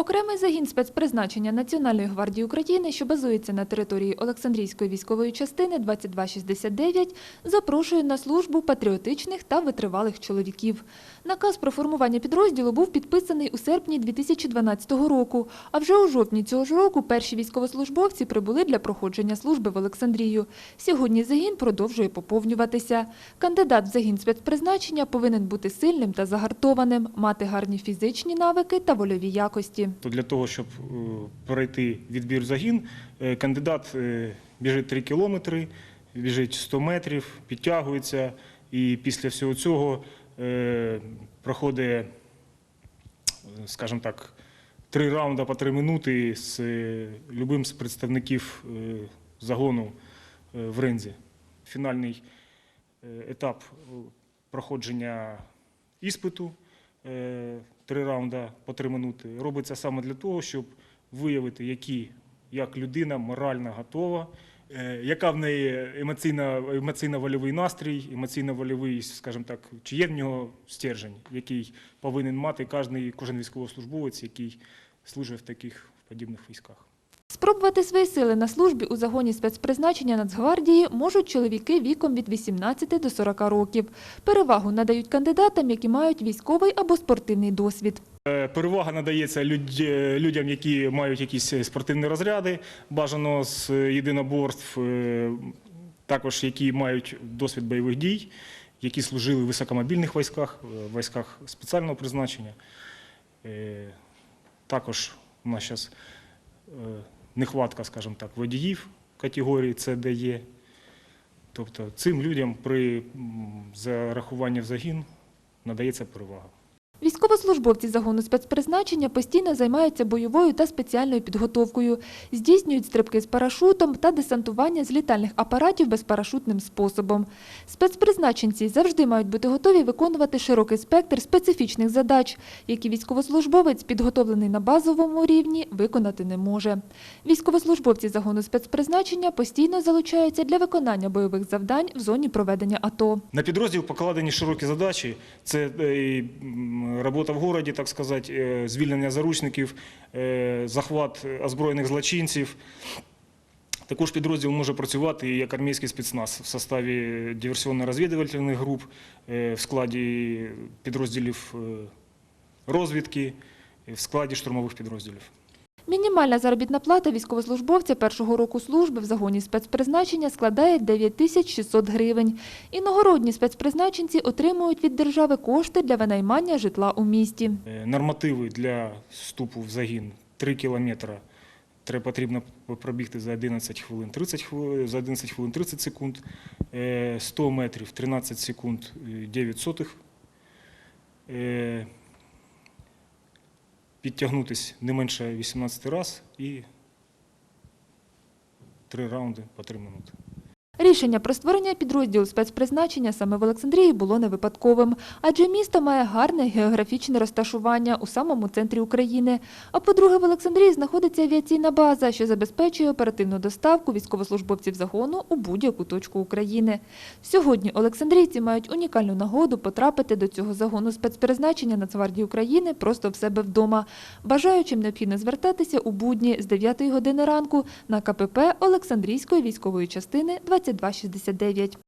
Окремий загін спецпризначення Національної гвардії України, що базується на території Олександрійської військової частини 2269, запрошує на службу патріотичних та витривалих чоловіків. Наказ про формування підрозділу був підписаний у серпні 2012 року, а вже у жовтні цього ж року перші військовослужбовці прибули для проходження служби в Олександрію. Сьогодні загін продовжує поповнюватися. Кандидат в загін спецпризначення повинен бути сильним та загартованим, мати гарні фізичні навики та вольові якості. То для того, щоб е, пройти відбір загін, е, кандидат е, біжить 3 кілометри, біжить 100 метрів, підтягується і після всього цього проходить, скажімо так, три раунди по три минути з любим з представників загону в ринзі. Фінальний етап проходження іспиту три раунди по три минути робиться саме для того, щоб виявити, які як людина морально готова, е, яка в неї емоційно-вольовий настрій, емоційно-вольовий, скажімо так, чи є в нього стержень, який повинен мати кожен, кожен військовослужбовець, який служить в таких подібних військах. Спробувати свої сили на службі у загоні спецпризначення Нацгвардії можуть чоловіки віком від 18 до 40 років. Перевагу надають кандидатам, які мають військовий або спортивний досвід. Е, Перевага надається е, людям, які мають якісь спортивні розряди, бажано з єдиноборств, е, також які мають досвід бойових дій, які служили в високомобільних військах, е, військах спеціального призначення. Е, Також у нас зараз нехватка, скажімо так, водіїв категорії Д, Е. Тобто цим людям при зарахуванні в загін надається перевага. Військовослужбовці загону спецпризначення постійно займаються бойовою та спеціальною підготовкою, здійснюють стрибки з парашутом та десантування з літальних апаратів безпарашутним способом. Спецпризначенці завжди мають бути готові виконувати широкий спектр специфічних задач, які військовослужбовець, підготовлений на базовому рівні, виконати не може. Військовослужбовці загону спецпризначення постійно залучаються для виконання бойових завдань в зоні проведення АТО. На підрозділ покладені широкі задачі. Це е, робота в городі, так сказати, е, звільнення заручників, е, захват озброєних злочинців. Також підрозділ може працювати як армійський спецназ в составі диверсіонно-розвідувальних груп, е, в складі підрозділів розвідки, в складі штурмових підрозділів. Мінімальна заробітна плата військовослужбовця першого року служби в загоні спецпризначення складає 9600 гривень. Іногородні спецпризначенці отримують від держави кошти для винаймання житла у місті. Е, Нормативи для вступу в загін 3 кілометри. Потрібно пробігти за 11 хвилин 30 хвилин, за 11 хвилин 30 секунд, Е, 100 метрів 13 секунд е, 9 сотих. Підтягнутись не менше 18 раз і три раунди по 3 минути. Рішення про створення підрозділу спецпризначення саме в Олександрії було не випадковим, адже місто має гарне географічне розташування у самому центрі України. А по-друге, в Олександрії знаходиться авіаційна база, що забезпечує оперативну доставку військовослужбовців загону у будь-яку точку України. Сьогодні олександрійці мають унікальну нагоду потрапити до цього загону спецпризначення Нацгвардії України просто в себе вдома. Бажаючим необхідно звертатися у будні з 9 години ранку на КПП Олександрійської військової частини 2269.